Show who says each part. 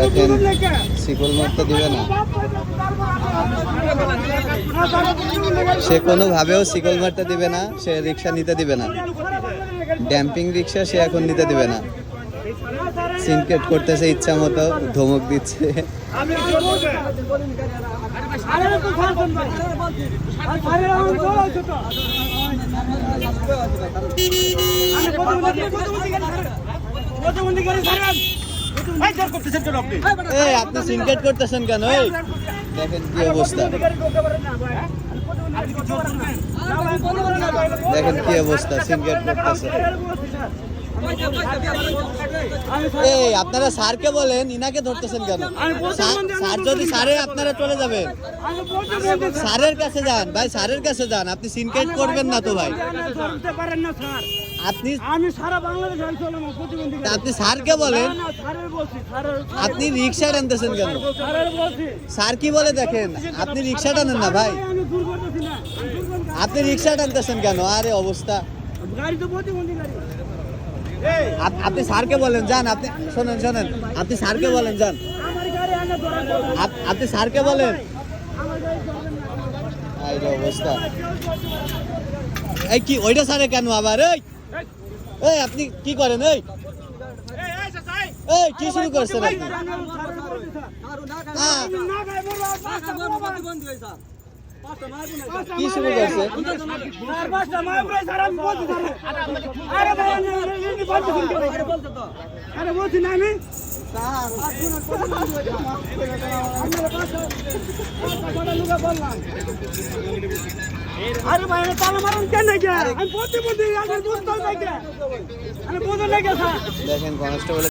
Speaker 1: দেখেন, শিকল মারতে দিবে না। সে কোনোভাবেও শিকল মারতে দিবে না, সে রিক্সা নিতে দিবে না। ড্যাম্পিং রিক্সা সে এখন নিতে দিবে না। সিনকেট করতেছে ইচ্ছা মতো, ধমক দিচ্ছে। এই আপনি সিনকেট করতেছেন কেন? এই দেখেন কি অবস্থা। দেখেন কি অবস্থা সিনকেট করতেছে এই আপনারা স্যারকে বলেন ইনাকে ধরতেছেন কেন? স্যার- স্যার যদি স্যারে আপনারা চলে যাবেন। স্যারের কাছে যান ভাই স্যারের কাছে যান। আপনি সিনকেট করবেন না তো ভাই। আপনি
Speaker 2: আমি সারা বাংলাদেশ আমি প্রতিবন্ধী
Speaker 1: আপনি স্যারকে বলেন। আপনি রিক্সা টানতেছেন কেন? স্যার কি বলে দেখেন আপনি রিক্সা টানেন না ভাই। আপনি রিক্সা টানতেছেন কেন? আরে অবস্থা।
Speaker 2: গাড়ি তো প্রতিবন্ধী গাড়ি।
Speaker 1: আপ- আপনি স্যারকে বলেন যান আপনি শোনেন শোনেন। আপনি স্যারকে বলেন যান। আপনি স্যারকে বলেন। অবস্থা। এই কি ওইটা স্যারে কেন আবার? এই! এই আপনি কি করেন এই এই কি শুরু করছেন আপনি হ্যাঁ, কি শুরু করছে
Speaker 2: আরে বলছি না আমি আরে ভাই আমি তালা মারুন কেন আমি প্রতিবন্ধী, আমি বুঝতে পারি আমি বুঝতে লেগে স্যার।
Speaker 1: দেখেন কনস্টেবল